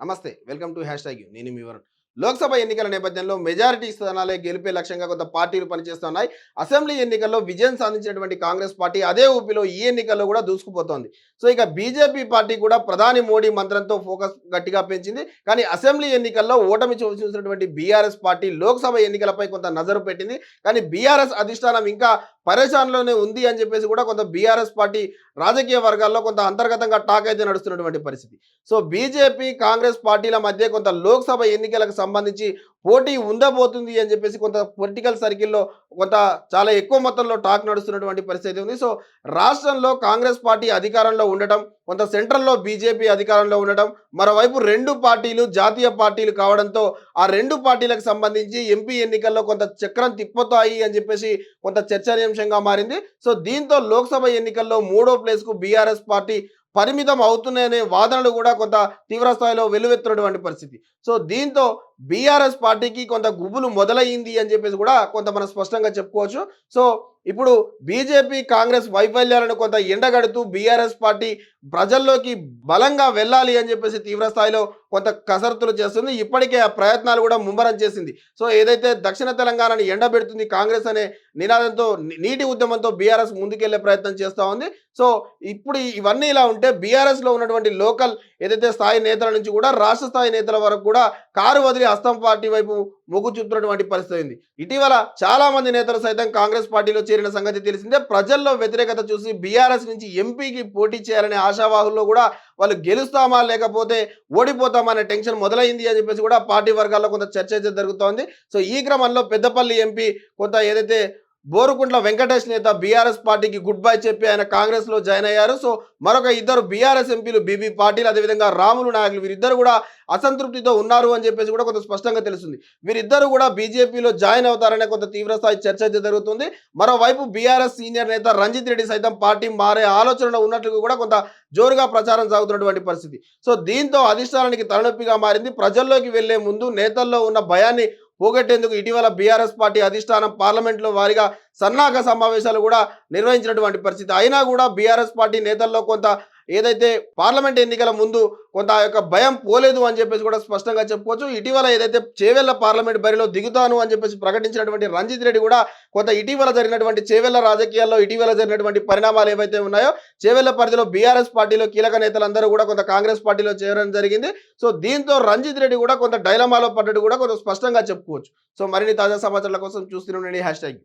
నమస్తే welcome to hash tag నేను మీ వరుణ్. లోక్సభ ఎన్నికల నేపథ్యంలో మెజారిటీ స్థానాలే గెలిపే లక్ష్యంగా కొంత పార్టీలు పనిచేస్తున్నాయి. అసెంబ్లీ ఎన్నికల్లో విజయం సాధించినటువంటి కాంగ్రెస్ పార్టీ అదే ఊపిలో ఈ ఎన్నికల్లో కూడా దూసుకుపోతోంది. సో ఇక బీజేపీ పార్టీ కూడా ప్రధాని మోడీ మంత్రంతో ఫోకస్ గట్టిగా పెంచింది. కానీ అసెంబ్లీ ఎన్నికల్లో ఓటమి చూసినటువంటి బీఆర్ఎస్ పార్టీ లోక్సభ ఎన్నికలపై కొంత నజరు పెట్టింది. కానీ బీఆర్ఎస్ అధిష్టానం ఇంకా పరేషాన్లోనే ఉంది అని చెప్పేసి కూడా కొంత బీఆర్ఎస్ పార్టీ రాజకీయ వర్గాల్లో కొంత అంతర్గతంగా టాక్ అయితే నడుస్తున్నటువంటి పరిస్థితి. సో బీజేపీ కాంగ్రెస్ పార్టీల మధ్య కొంత లోక్సభ ఎన్నికలకు సంబంధించి పోటీ ఉండబోతుంది అని చెప్పేసి కొంత పొలిటికల్ సర్కిల్లో కొంత చాలా ఎక్కువ మొత్తంలో టాక్ నడుస్తున్నటువంటి పరిస్థితి ఉంది. సో రాష్ట్రంలో కాంగ్రెస్ పార్టీ అధికారంలో ఉండటం కొంత సెంట్రల్లో బీజేపీ అధికారంలో ఉండటం మరోవైపు రెండు పార్టీలు జాతీయ పార్టీలు కావడంతో ఆ రెండు పార్టీలకు సంబంధించి ఎంపీ ఎన్నికల్లో కొంత చక్రం తిప్పుతాయి అని చెప్పేసి కొంత చర్చనీయాంశంగా మారింది. సో దీంతో లోక్సభ ఎన్నికల్లో మూడో ప్లేస్కు బీఆర్ఎస్ పార్టీ పరిమితం అవుతున్నాయనే వాదనలు కూడా కొంత తీవ్ర స్థాయిలో వెలువెత్తున్నటువంటి పరిస్థితి. సో దీంతో బీఆర్ఎస్ పార్టీకి కొంత గుబులు మొదలయ్యింది అని చెప్పేసి కూడా కొంత మనం స్పష్టంగా చెప్పుకోవచ్చు. సో ఇప్పుడు బీజేపీ కాంగ్రెస్ వైఫల్యాలను కొంత ఎండగడుతూ బీఆర్ఎస్ పార్టీ ప్రజల్లోకి బలంగా వెళ్ళాలి అని చెప్పేసి తీవ్ర స్థాయిలో కొంత కసరత్తులు చేస్తుంది. ఇప్పటికే ఆ ప్రయత్నాలు కూడా ముమ్మరం చేసింది. సో ఏదైతే దక్షిణ తెలంగాణని ఎండబెడుతుంది కాంగ్రెస్ అనే నినాదంతో నీటి ఉద్యమంతో బీఆర్ఎస్ ముందుకెళ్ళే ప్రయత్నం చేస్తూ ఉంది. సో ఇప్పుడు ఇవన్నీ ఇలా ఉంటే బీఆర్ఎస్లో ఉన్నటువంటి లోకల్ ఏదైతే స్థాయి నేతల నుంచి కూడా రాష్ట్ర స్థాయి నేతల వరకు కూడా కారు వదిలి అస్తం పార్టీ వైపు మొగ్గు చూపుతున్నటువంటి పరిస్థితి అయింది. ఇటీవల చాలా మంది నేతలు సైతం కాంగ్రెస్ పార్టీలో చేరిన సంగతి తెలిసిందే. ప్రజల్లో వ్యతిరేకత చూసి బీఆర్ఎస్ నుంచి ఎంపీకి పోటీ చేయాలనే ఆశావాహుల్లో కూడా వాళ్ళు గెలుస్తామా లేకపోతే ఓడిపోతామా అనే టెన్షన్ మొదలైంది అని చెప్పేసి కూడా పార్టీ వర్గాల్లో కొంత చర్చ అయితే జరుగుతోంది. సో ఈ క్రమంలో పెద్దపల్లి ఎంపీ కొంత ఏదైతే బోరుకుంట్ల వెంకటేష్ నేత బీఆర్ఎస్ పార్టీకి గుడ్ బై చెప్పి ఆయన కాంగ్రెస్లో జాయిన్ అయ్యారు. సో మరొక ఇద్దరు బీఆర్ఎస్ ఎంపీలు బీబీ పాటిల్ అదేవిధంగా రాములు నాయకులు వీరిద్దరు కూడా అసంతృప్తితో ఉన్నారు అని చెప్పేసి కూడా కొంత స్పష్టంగా తెలుస్తుంది. వీరిద్దరు కూడా బీజేపీలో జాయిన్ అవుతారనే కొంత తీవ్రస్థాయి చర్చ అయితే జరుగుతుంది. మరోవైపు బీఆర్ఎస్ సీనియర్ నేత రంజిత్ రెడ్డి సైతం పార్టీ మారే ఆలోచనలో ఉన్నట్లు కూడా కొంత జోరుగా ప్రచారం సాగుతున్నటువంటి పరిస్థితి. సో దీంతో అధిష్టానానికి తలనొప్పిగా మారింది. ప్రజల్లోకి వెళ్ళే ముందు నేతల్లో ఉన్న భయాన్ని పోగొట్టేందుకు ఇటీవల బీఆర్ఎస్ పార్టీ అధిష్టానం పార్లమెంట్లో వారిగా సన్నాహక సమావేశాలు కూడా నిర్వహించినటువంటి పరిస్థితి. అయినా కూడా బీఆర్ఎస్ పార్టీ నేతల్లో కొంత ఏదైతే పార్లమెంట్ ఎన్నికల ముందు కొంత ఆ యొక్క భయం పోలేదు అని చెప్పేసి కూడా స్పష్టంగా చెప్పుకోవచ్చు. ఇటీవల ఏదైతే చేవెళ్ళ పార్లమెంట్ బరిలో దిగుతాను అని చెప్పేసి ప్రకటించినటువంటి రంజిత్ రెడ్డి కూడా కొంత ఇటీవల జరిగినటువంటి చేవెళ్ళ రాజకీయాల్లో ఇటీవల జరిగినటువంటి పరిణామాలు ఏవైతే ఉన్నాయో చేవెళ్ళ పరిధిలో బీఆర్ఎస్ పార్టీలో కీలక నేతలందరూ కూడా కొంత కాంగ్రెస్ పార్టీలో చేరడం జరిగింది. సో దీంతో రంజిత్ రెడ్డి కూడా కొంత డైలమాలో పడ్డట్టు కూడా కొంత స్పష్టంగా చెప్పుకోవచ్చు. సో మరిన్ని తాజా సమాచారాల కోసం చూస్తూనే హ్యాష్ ట్యాగ్